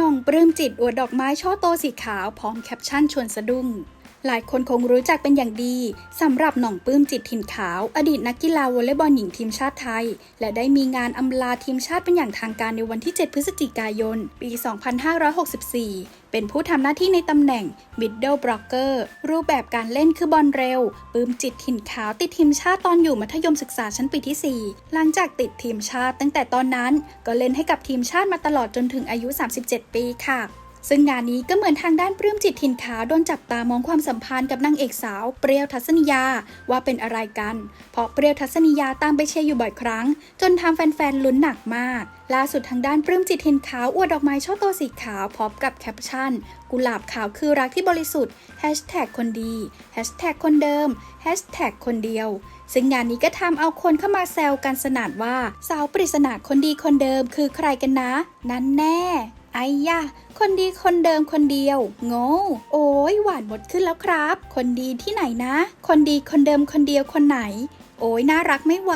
นองปลื้มจิตอวดดอกไม้ช่อโตสีขาวพร้อมแคปชั่นชวนสะดุ้ง หลายคนคงรู้จักเป็นอย่างดีสำหรับหน่องปลื้มจิตถิ่นขาว อดีตนักกีฬาวอลเลย์บอลหญิงทีมชาติไทย และได้มีงานอำลาทีมชาติเป็นอย่างทางการในวันที่ 7 พฤศจิกายน ปี 2564 เป็นผู้ทำหน้าที่ในตำแหน่ง Middle Blocker รูปแบบการเล่นคือบอลเร็วปลื้มจิตถิ่นขาวติดทีมชาติตอนอยู่มัธยมศึกษาชั้นปีที่ 4 หลังจากติดทีมชาติตั้งแต่ตอนนั้น ก็เล่นให้กับทีมชาติมาตลอดจนถึงอายุ 37 ปีค่ะ ซึ่งงานนี้ก็เหมือนทางด้านปลื้มจิตถิ่นขาวโดนจับตามองความสัมพันธ์กับนางเอกสาว เปรี้ยวทัศนียาว่าเป็นอะไรกัน เพราะเปรี้ยวทัศนียาตามไปเชียร์อยู่บ่อยครั้ง จนทำแฟนๆลุ้นหนักมาก ล่าสุดทางด้านปลื้มจิตถิ่นขาวอวดดอกไม้ช่อโตสีขาวพร้อมกับแคปชั่น กุหลาบขาวคือรักที่บริสุทธิ์แฮชแท็กคนดีแฮชแท็กคนเดิมแฮชแท็กคนเดียวซึ่งงานนี้ก็ทำเอาคนเข้ามาแซวกันสนั่นว่า สาวปริศนาคนดีคนเดิมคือใครกันนะ นั้นแน่ ไอ้ยะ คนดีคนเดิมคนเดียว โง่ โอ้ยหวานหมดขึ้นแล้วครับ คนดีที่ไหนนะ คนดีคนเดิมคนเดียวคนไหน โอ้ยน่ารักไม่ไหว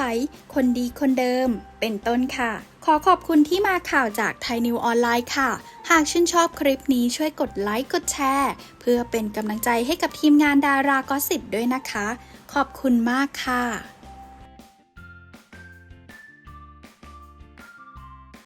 คนดีคนเดิม เป็นต้นค่ะ ขอขอบคุณที่มาข่าวจากไทยนิวออนไลน์ค่ะ หากชื่นชอบคลิปนี้ช่วยกดไลค์กดแชร์ เพื่อเป็นกำลังใจให้กับทีมงานดารากอสิบด้วยนะคะ ขอบคุณมากค่ะ